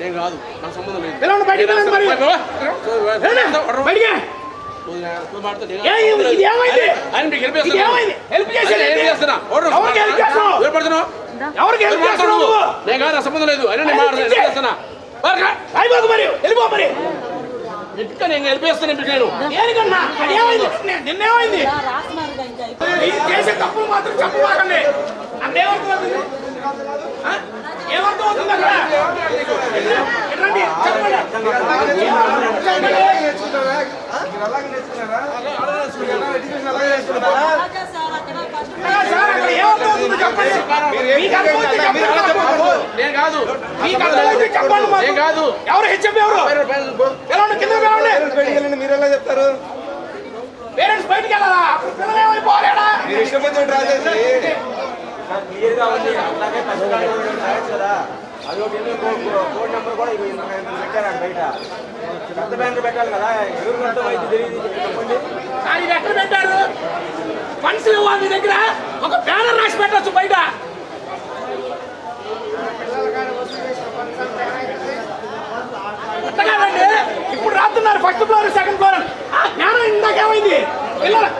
నేను కాదు. నాకు సంబంధం లేదు. పిలవండి బయటికి పిలవండి మరి. బయటికి. ఏ, ఇది ఇది ఏమైంది? ఇది ఏమైంది? హెల్ప్ చేసేది ఏంటి? ఎవరికి హెల్ప్ చేస్తున్నావు? ఎవరికి హెల్ప్ చేస్తున్నావు నువ్వు? నేను కాదు నాకు సంబంధం లేదు. అయినా నేను మాట్లాడను. హెల్ప్ చేస్తున్నా బాగా. అయిపోకు మరి. వెళ్ళిపో మరి. ఇంకా నేను హెల్ప్ చేస్తాను ఇప్పుడు నేను. దేనికన్నా? అది ఏమైంది? ని- నిన్నేమైంది రాస్తున్నారుగా ఇంకా. అయిపోయింది. ఇది చేసే తప్పులు మాత్రం చెప్పమాకండి అన్నేమర్థం నేను కాదు. నేను కాదు ఎవరు హెచ్ఎం ఎవరు పిలవండి కింద పిలవండి బయటికి వెళ్ళండి మీరు ఎలా చెప్తారు పేరెంట్స్ బయటికి వెళ్ళాలా పిల్లలు ఏమైపోలేడా మీరు ఇష్టం వచ్చినట్టు రాసేసి అది ఒకటి కోడ్ నెంబర్ కూడా ఇవి పెట్టారు బయట. పెద్ద బ్యాంకు పెట్టాలి కదా? ఎవరు ఎంత అర్థమైంది తెలియదు చెప్పండి. కానీ ఎక్కడ పెట్టారు? ఫండ్స్ లేవా మీ దగ్గర? ఒక బ్యానర్ రాసి పెట్టచ్చు బయట. ఇప్పుడు రాస్తున్నారు ఫస్ట్ ఫ్లోర్ సెకండ్ ఫ్లోర్ ఆ బ్యానర్ ఇందాకేమైంది. పిల్లలు.